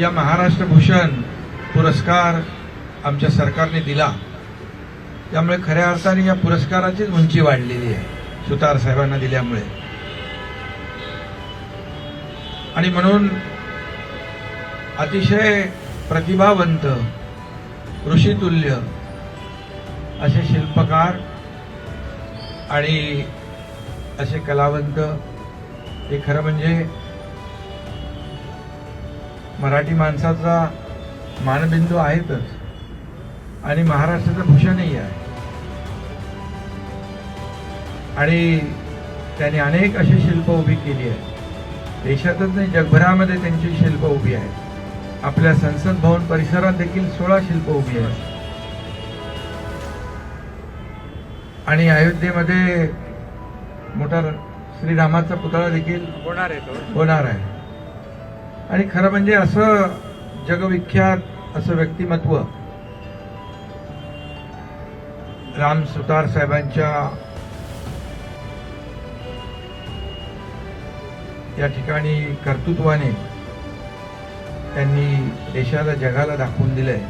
या महाराष्ट्र भूषण पुरस्कार आमच्या सरकारने दिला. त्यामुळे खऱ्या अर्थाने या पुरस्काराचीच उंची वाढलेली आहे सुतार साहेबांना दिल्यामुळे. आणि म्हणून अतिशय प्रतिभावंत ऋषितुल्य असे शिल्पकार आणि असे कलावंत हे खरं म्हणजे मराठी माणसाचा मानबिंदू आहेतच. आणि महाराष्ट्राचं भूषणही आहे. आणि त्यांनी अनेक अशी शिल्प उभी केली आहेत. देशातच नाही जगभरामध्ये त्यांची शिल्प उभी आहेत. आपल्या संसद भवन परिसरात देखील सोळा शिल्प उभी आहेत. आणि अयोध्येमध्ये मोठा श्रीरामाचा पुतळा देखील होणार आहे होणार आहे. आणि खरं म्हणजे असं जगविख्यात असं व्यक्तिमत्व राम सुतार साहेबांच्या या ठिकाणी कर्तृत्वाने त्यांनी देशाला जगाला दाखवून दिलंय.